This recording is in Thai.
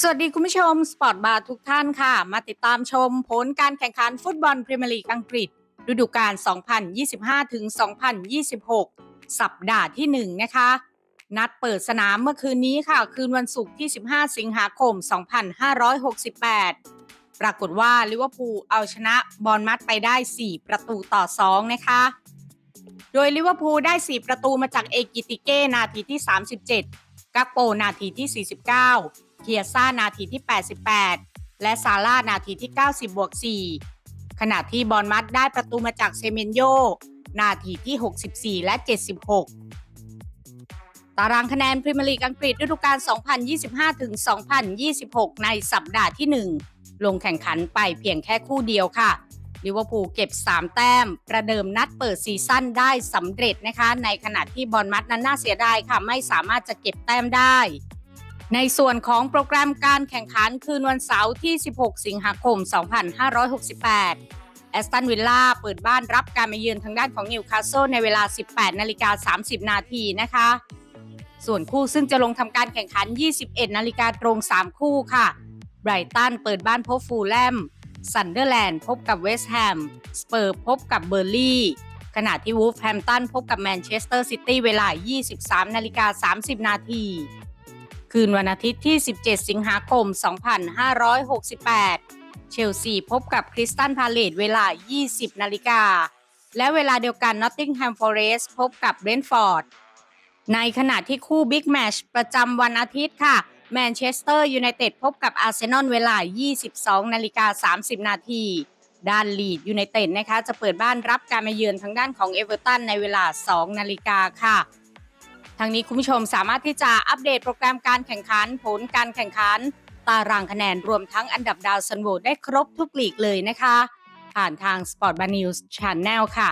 สวัสดีคุณผู้ชม สปอร์ตบาร์ทุกท่านค่ะ มาติดตามชมผลการแข่งขันฟุตบอลพรีเมียร์ลีกอังกฤษ ฤดูกาล 2025ถึง2026 สัปดาห์ที่ 1 นะคะ นัดเปิดสนามเมื่อคืนนี้ค่ะ คืนวันศุกร์ที่ 15 สิงหาคม 2568 ปรากฏว่าลิเวอร์พูลเอาชนะบอลมัดไปได้ 4 ประตูต่อ 2 นะคะ โดยลิเวอร์พูลได้ 4 ประตูมาจากเอกิติเก้นาทีที่ 37กักโปนาทีที่ 49 เคียซ่านาทีที่ 88 และซาร่านาทีที่ 90บวก4ขณะที่บอลมัดได้ประตูมาจากเซเมนโย นาทีที่ 64 และ 76 ตารางคะแนนพรีเมียร์ลีกอังกฤษฤดูกาล 2025-2026 ในสัปดาห์ที่ 1 ลงแข่งขันไปเพียงแค่คู่เดียวค่ะลิเวอร์พูลเก็บ 3 แต้ม ประเดิมนัดเปิดซีซั่นได้สำเร็จนะคะ ในขณะที่บอลมัดนั้นน่าเสียดายค่ะ ไม่สามารถจะเก็บแต้มได้ ในส่วนของโปรแกรมการแข่งขันคืนวันเสาร์ที่ 16 สิงหาคม 2568 แอสตันวิลล่าเปิดบ้านรับการมาเยือนทางด้านของนิวคาสเซิลในเวลา 18 นาฬิกา 30 นาทีนะคะ ส่วนคู่ซึ่งจะลงทำการแข่งขัน 21 นาฬิกาตรง 3 คู่ค่ะไบรตันเปิดบ้านพบฟูลแลมซันเดอร์แลนด์พบกับเวสต์แฮม สเปอร์พบกับเบอร์ลี่ ขณะที่วูฟแฮมตันพบกับแมนเชสเตอร์ซิตี้เวลา 23 นาฬิกา 30 นาที คืนวันอาทิตย์ที่ 17 สิงหาคม 2568 เชลซีพบกับคริสตันพาเลตเวลา 20 นาฬิกา และเวลาเดียวกันนอตติงแฮมฟอเรสพบกับเบรนท์ฟอร์ด ในขณะที่คู่บิ๊กแมชประจำวันอาทิตย์ค่ะแมนเชสเตอร์ยูไนเต็ดพบกับอาร์เซนอลเวลา 22 นาฬิกา 30 นาทีด้านลีดยูไนเต็ดนะคะจะเปิดบ้านรับการมาเยือนทางด้านของเอเวอร์ตันในเวลา 2 นาฬิกาค่ะ ทางนี้คุณผู้ชมสามารถที่จะอัปเดตโปรแกรมการแข่งขัน ผลการแข่งขัน ตารางคะแนนรวมทั้งอันดับดาวซันโหวตได้ครบทุกลีกเลยนะคะ ผ่านทาง Sport b a News Channel ค่ะ